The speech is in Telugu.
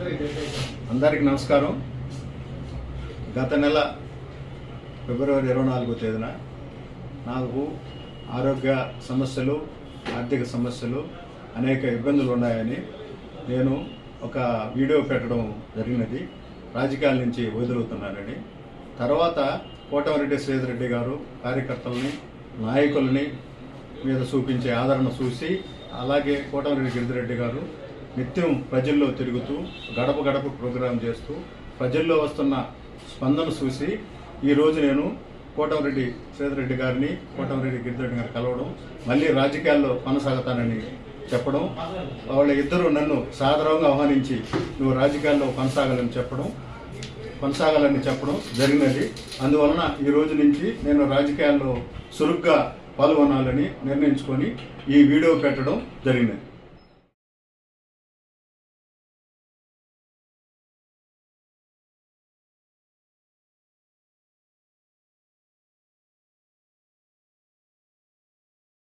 అందరికీ నమస్కారం. గత నెల ఫిబ్రవరి ఇరవై నాలుగో తేదీన నాకు ఆరోగ్య సమస్యలు ఆర్థిక సమస్యలు అనేక ఇబ్బందులు ఉన్నాయని నేను ఒక వీడియో పెట్టడం జరిగినది. రాజకీయాల నుంచి వదులుతున్నానని తర్వాత కోటమిరెడ్డి శ్రీధరెడ్డి గారు కార్యకర్తలని నాయకులని మీద చూపించే ఆదరణ చూసి అలాగే కోటమిరెడ్డి గిరిధిరెడ్డి గారు నిత్యం ప్రజల్లో తిరుగుతూ గడప గడప ప్రోగ్రాం చేస్తూ ప్రజల్లో వస్తున్న స్పందన చూసి ఈరోజు నేను కోటమిరెడ్డి శ్రీధరెడ్డి గారిని కోటమిరెడ్డి గిరిధిరెడ్డి గారిని కలవడం మళ్ళీ రాజకీయాల్లో కొనసాగుతానని చెప్పడం వాళ్ళ ఇద్దరు నన్ను సాధారణంగా ఆహ్వానించి నువ్వు రాజకీయాల్లో కొనసాగాలని చెప్పడం కొనసాగాలని చెప్పడం జరిగినది. అందువలన ఈ రోజు నుంచి నేను రాజకీయాల్లో చురుగ్గా పాల్గొనాలని నిర్ణయించుకొని ఈ వీడియో పెట్టడం జరిగినది.